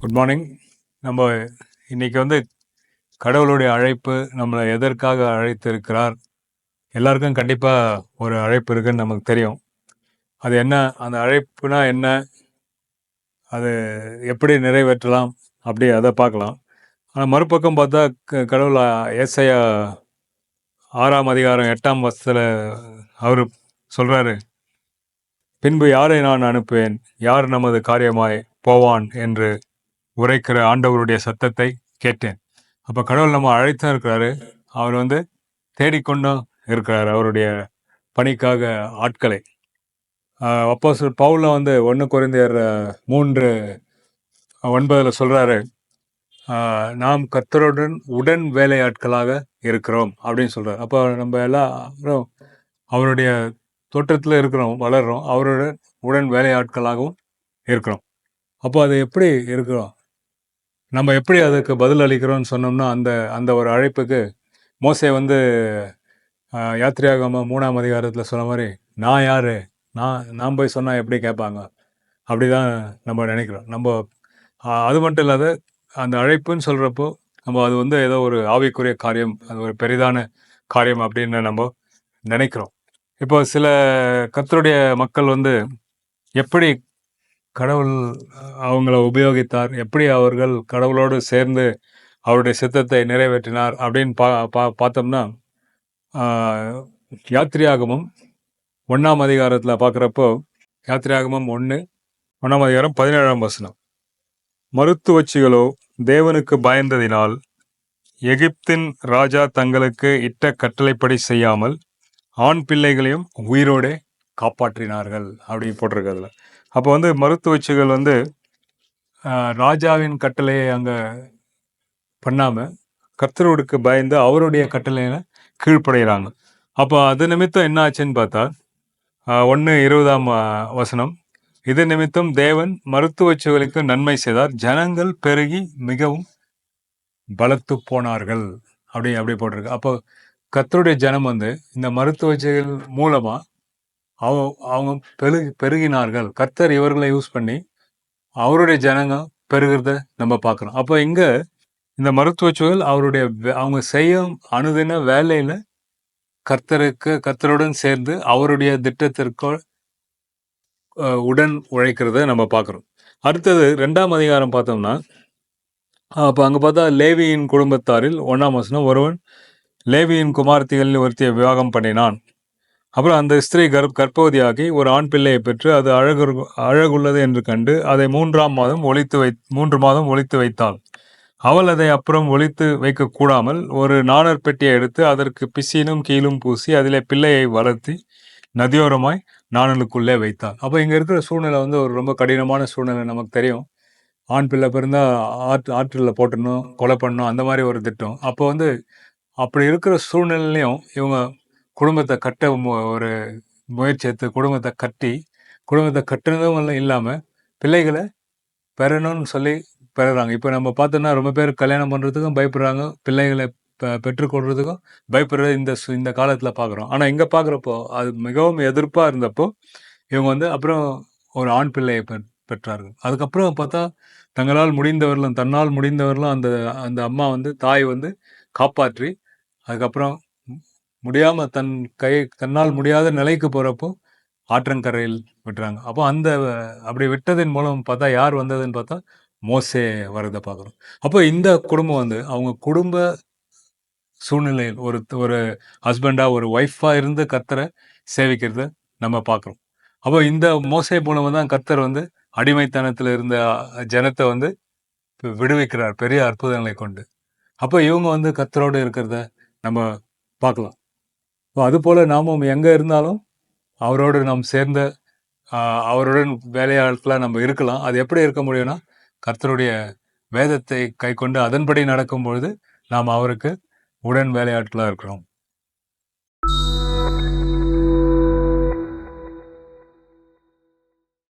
Good morning நம்ம இன்றைக்கி வந்து கடவுளுடைய அழைப்பு நம்மளை எதற்காக அழைத்திருக்கிறார்? எல்லாருக்கும் கண்டிப்பாக ஒரு அழைப்பு இருக்குன்னு நமக்கு தெரியும். அது என்ன? அந்த அழைப்புனா என்ன? அது எப்படி நிறைவேற்றலாம்? அப்படி அதை பார்க்கலாம். ஆனால் மறுபக்கம் பார்த்தா க- கடவுள் ஏசையா ஆறாம் அதிகாரம் எட்டாம் வருஷத்தில் அவர் சொல்கிறாரு பின்பு யாரை நான் அனுப்புவேன்? யார் நமது காரியமாய் போவான்? என்று உரைக்கிற ஆண்டவருடைய சத்தத்தை கேட்டேன். அப்போ கடவுள் நம்ம அழைத்தான் இருக்கிறாரு. அவர் வந்து தேடிக்கொண்டும் இருக்கிறார் அவருடைய பணிக்காக ஆட்களை. அப்போ சொல் பவுலில் வந்து ஒன்று குறைந்தர் மூன்று ஒன்பதில் சொல்கிறாரு நாம் கத்தருடன் உடன் வேலையாட்களாக இருக்கிறோம் அப்படின்னு சொல்கிறார் அப்போ நம்ம எல்லாரும் அவருடைய தோற்றத்தில் இருக்கிறோம் வளர்கிறோம் அவருடன் உடன் வேலையாட்களாகவும் இருக்கிறோம். அப்போ அது எப்படி இருக்கிறோம்? நம்ம எப்படி அதுக்கு பதில் அளிக்கிறோம்னு சொன்னோம்னா அந்த அந்த ஒரு அழைப்புக்கு மோசே வந்து ஆஹ், மூணாம் அதிகாரத்தில் சொன்ன மாதிரி நான் யார்? நான் நான் போய் சொன்னால் எப்படி கேட்பாங்க? அப்படிதான் நம்ம நினைக்கிறோம். நம்ம அது மட்டும் இல்லாத அந்த அழைப்புன்னு சொல்கிறப்போ நம்ம அது வந்து ஏதோ ஒரு ஆவிக்குரிய காரியம் அது ஒரு பெரிதான காரியம் அப்படின்னு நம்ம நினைக்கிறோம். இப்போ சில கத்தருடைய மக்கள் வந்து எப்படி கடவுள் அவங்கள உபயோகித்தார் எப்படி அவர்கள் கடவுளோடு சேர்ந்து அவருடைய சித்தத்தை நிறைவேற்றினார் அப்படின்னு பா பா பார்த்தோம்னா யாத்திரியாகமும் ஒன்றாம் அதிகாரத்தில் பார்க்குறப்போ யாத்திரியாகமும் ஒன்று ஒன்றாம் அதிகாரம் பதினேழாம் வசனம். மருத்துவச்சிகளோ தேவனுக்கு பயந்ததினால் எகிப்தின் ராஜா தங்களுக்கு இட்ட கட்டளைப்படி செய்யாமல் ஆண் பிள்ளைகளையும் உயிரோடே காப்பாற்றினார்கள் அப்படி போட்டிருக்கிறதுல அப்போ வந்து மருத்துவச்சிகள் வந்து ராஜாவின் கட்டளையை அங்கே பண்ணாமல் கர்த்தரோடுக்கு பயந்து அவருடைய கட்டளையில கீழ்ப்படைகிறாங்க அப்போ அது நிமித்தம் என்ன ஆச்சுன்னு பார்த்தா ஒன்று இருபதாம் வசனம். இது நிமித்தம் தேவன் மருத்துவச்சிகளுக்கு நன்மை செய்தார். ஜனங்கள் பெருகி மிகவும் பலத்து போனார்கள். அப்படி அப்படி போட்டிருக்கு. அப்போ கர்த்தருடைய ஜனம் வந்து இந்த மருத்துவச்சிகள் மூலமாக அவங்க அவங்க பெருகி பெருகினார்கள். கர்த்தர் இவர்களை யூஸ் பண்ணி அவருடைய ஜனங்க பெருகிறத நம்ம பார்க்குறோம். அப்போ இங்கே இந்த மருத்துவச்சுகள் அவருடைய வே- அவங்க செய்யும் அனுதின வேலையில் கர்த்தருக்கு கர்த்தருடன் சேர்ந்து அவருடைய திட்டத்திற்கு உடன் உழைக்கிறத நம்ம பார்க்குறோம். அடுத்தது ரெண்டாம் அதிகாரம் பார்த்தோம்னா அப்போ அங்கே பார்த்தா லேவியின் குடும்பத்தாரில் ஒன்றாம் வசனம் ஒருவன் லேவியின் குமார்த்திகளில் ஒருத்தியை விவாகம் பண்ணினான். அப்புறம் அந்த ஸ்திரீ கர்ப் கர்ப்பவதியாகி ஒரு ஆண் பிள்ளையை பெற்று அது அழகு அழகுள்ளது என்று கண்டு அதை மூன்றாம் மாதம் ஒழித்து வை மூன்று மாதம் ஒழித்து வைத்தாள். அவள் அதை அப்புறம் ஒழித்து வைக்க கூடாமல் ஒரு நாணர் பெட்டியை எடுத்து அதற்கு பிசினும் கீழும் பூசி அதிலே பிள்ளையை வளர்த்தி நதியோரமாய் நாணலுக்குள்ளே வைத்தாள். அப்போ இங்கே இருக்கிற சூழ்நிலை வந்து ஒரு ரொம்ப கடினமான சூழ்நிலை நமக்கு தெரியும். ஆண் பிள்ளை பிறந்தால் ஆற்று ஆற்றில் போட்டணும் கொலை பண்ணணும் அந்த மாதிரி ஒரு திட்டம். அப்போ வந்து அப்படி இருக்கிற சூழ்நிலையிலையும் இவங்க குடும்பத்தை கட்ட மு- ஒரு முயற்சி எடுத்து குடும்பத்தை கட்டி குடும்பத்தை கட்டுனதும் இல்லாமல் பிள்ளைகளை பெறணும்னு சொல்லி பெறுறாங்க. இப்போ நம்ம பார்த்தோம்னா ரொம்ப பேர் கல்யாணம் பண்ணுறதுக்கும் பயப்படுறாங்க. பிள்ளைகளை பெற்றுக்கொள்றதுக்கும் பயப்படுறது இந்த இந்த காலத்தில் பார்க்குறோம். ஆனால் இங்கே பார்க்குறப்போ அது மிகவும் எதிர்ப்பாக இருந்தப்போ இவங்க வந்து அப்புறம் ஒரு ஆண் பிள்ளையை பெ பெற்றார்கள். அதுக்கப்புறம் பார்த்தா தங்களால் முடிந்தவர்களும் தன்னால் முடிந்தவர்களும் அந்த அந்த அம்மா வந்து தாய் வந்து காப்பாற்றி அதுக்கப்புறம் முடியாமல் தன் கை தன்னால் முடியாத நிலைக்கு போகிறப்போ ஆற்றங்கரையில் விட்டுறாங்க. அப்போ அந்த அப்படி விட்டதன் மூலம் பார்த்தா யார் வந்ததுன்னு பார்த்தா மோசே வரதை பார்க்குறோம். அப்போ இந்த குடும்பம் வந்து அவங்க குடும்ப சூழ்நிலையில் ஒரு ஒரு ஹஸ்பண்டாக ஒரு ஒய்ஃபாக இருந்து கத்தரை சேவிக்கிறத நம்ம பார்க்குறோம். அப்போ இந்த மோசை மூலமாக தான் கத்தர் வந்து அடிமைத்தனத்தில் இருந்த ஜனத்தை வந்து விடுவிக்கிறார் பெரிய அற்புதங்களை கொண்டு. அப்போ இவங்க வந்து கத்தரோடு இருக்கிறத நம்ம பார்க்கலாம். அதுபோல் நாமும் எங்கே இருந்தாலும் அவரோடு நாம் சேர்ந்த அவருடன் வேலையாட்களாக நம்ம இருக்கலாம். அது எப்படி இருக்க முடியும்னா கர்த்தருடைய வேதத்தை கை கொண்டு அதன்படி நடக்கும் பொழுது நாம் அவருக்கு உடன் வேலையாட்களாக இருக்கிறோம்.